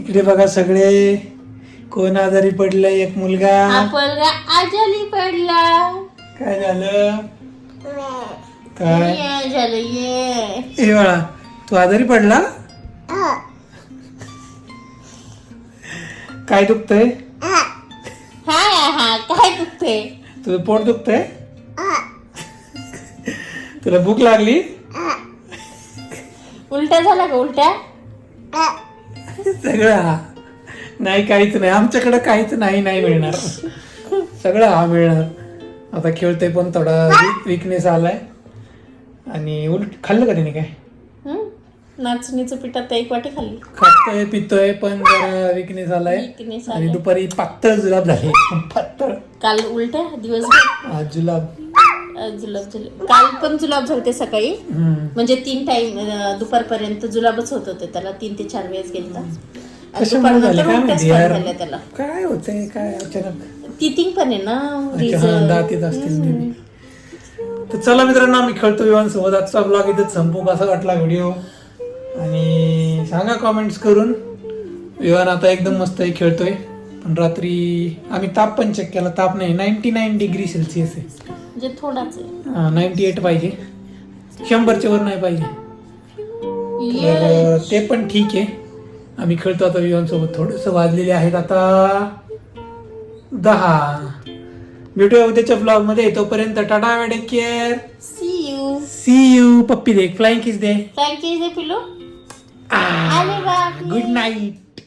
इकडे बघा सगळे. कोण आजारी पडलंय? एक मुलगा. आजारी पडला. काय झालं? काय? ये झालं ये. ए बाळा तू आजारी पडला? काय दुखतंय? हा. हा काय दुखते तुझं पोट दुखतंय? तुला भूक लागली? उलट्या झाला का उलट्या? सगळं हा. नाही काहीच नाही. आमच्याकडे काहीच नाही नाही मिळणार. सगळं हा मिळणार. आता खेळतोय पण थोडा विकनेस आलाय. आणि उलट खाल्लं का त्याने काय? हं? नाचणीचं पिठात एक वाटी खाल्ली. खातोय पितोय पण जरा विकनेस आलाय. Weakness आणि. दुपारी पातळ जुलाब झाले. पातळ. काल उलट्या दिवसभर. आज जुलाब. जुलाब झाले काल पण जुलाब झालते सकाळी. म्हणजे तीन टाइम दुपारपर्यंत जुलाबच होत होते त्याला तीन ते चार वेळेस गेलता. त्याला. काय होतंय? काय अचानक? तिथिंग पण आहे ना. तर चला मित्रांनो आम्ही खेळतो विवांसोबत आजचा ब्लॉग इथेच संपू. कसा वाटला व्हिडिओ आणि सांगा कॉमेंट्स करून. विवान आता एकदम मस्त आहे खेळतोय. पण रात्री आम्ही ताप पण चेक केला. ताप नाही नाईन्टी नाईन डिग्री सेल्सिअस आहे. म्हणजे थोडाच नाईन्टी एट पाहिजे. शंभरच्या वर नाही पाहिजे. ये. तर ते पण ठीक आहे. आम्ही खेळतो आता विवांसोबत थोडंसं वाजलेले आहेत आता दहा. भेटूया उद्याच्या ब्लॉगमध्ये तोपर्यंत टाटा वेडे care See you. See you पप्पी दे फ्लाइंग किस दे. Thank you, पिलो आले बाकी. Good night